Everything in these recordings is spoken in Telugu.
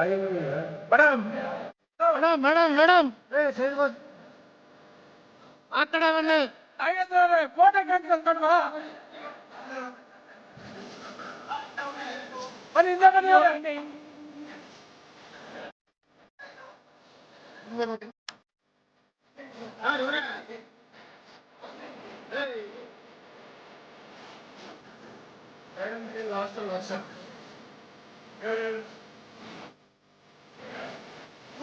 మేడం మేడం మేడం మేడం అక్కడ వెళ్ళి ఫోటో కట్టుకోవా మరి ఇందాక లాస్ట్ లాస్ట్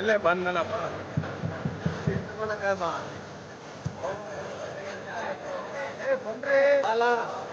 இல்லை பண்ணலப்பா பண்ணுங்கப்பா பண்றேன்